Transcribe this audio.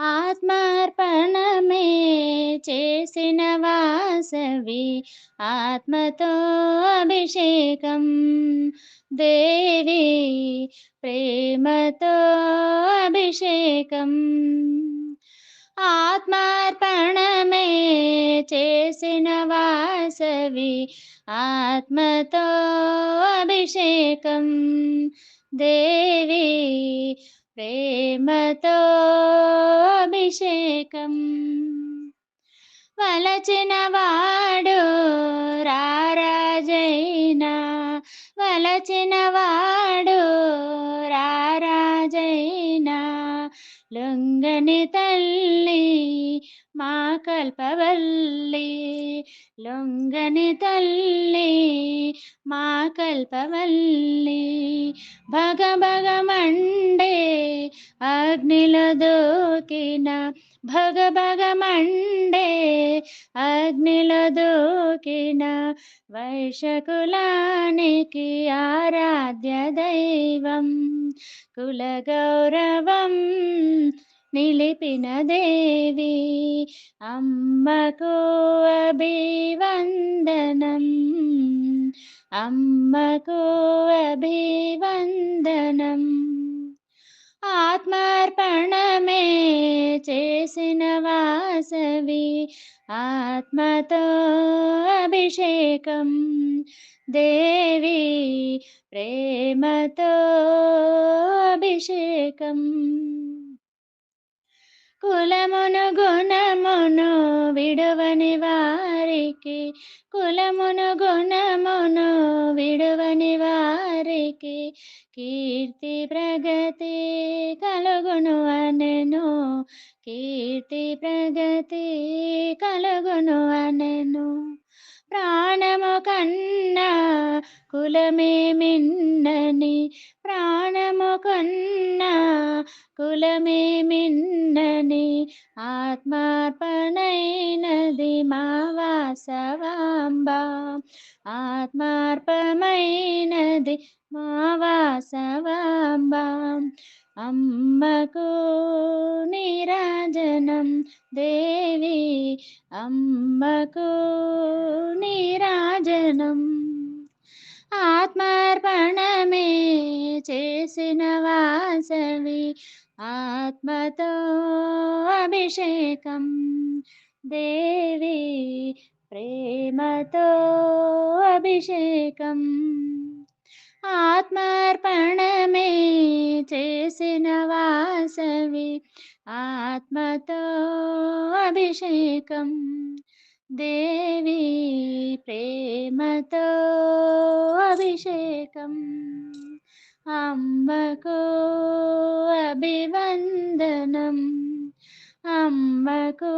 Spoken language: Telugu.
ఆత్మార్పణమే చేసిన వాసవి ఆత్మతో అభిషేకం. దేవి ప్రేమతో అభిషేకం. ఆత్మార్పణమే చేసిన వాసవి ఆత్మతో అభిషేకం. దేవి ప్రేమతో అభిషేకం వలచిన వాడు రారాజైనా. వలచిన వాడు రారాజైనా. లొంగని తల్లి మా కల్పవల్లి. లొంగని తల్లి మా కల్పవల్లి. భగ భగమండే అగ్నిలో దూకిన భగ భగమండే అగ్నిలో దూకిన వైశకులానికి ఆరాధ్య దైవం కుల గౌరవం నిలిపిన దేవి అమ్మకు అభివందనం అమ్మకు అభివందనం. ఆత్మార్పణమే చేసిన వాసవి ఆత్మతో అభిషేకం. దేవి ప్రేమతో అభిషేకం. కులమును వారికి కీర్తి ప్రగతి కలుగును అనెను కీర్తి ప్రగతి కలుగును అనెను ప్రాణము కన్నా కులమే మిన్నని. ప్రాణము కన్నా కులమే మిన్నని. ఆత్మార్పణైనది మా వాసవాంబా. ఆత్మార్పమైనది మా వాసవాంబ. అమ్మకు నిరాజనం దేవి అమ్మకు నిరాజనం. ఆత్మార్పణమే చేసిన వాసవి ఆత్మతో అభిషేకం దేవి ప్రేమతో అభిషేకం. ఆత్మార్పణమే చేసిన వాసవి. ఆత్మతో అభిషేకం. దేవి ప్రేమతో అభిషేకం. అమ్మకు అభివందనం. అమ్మకు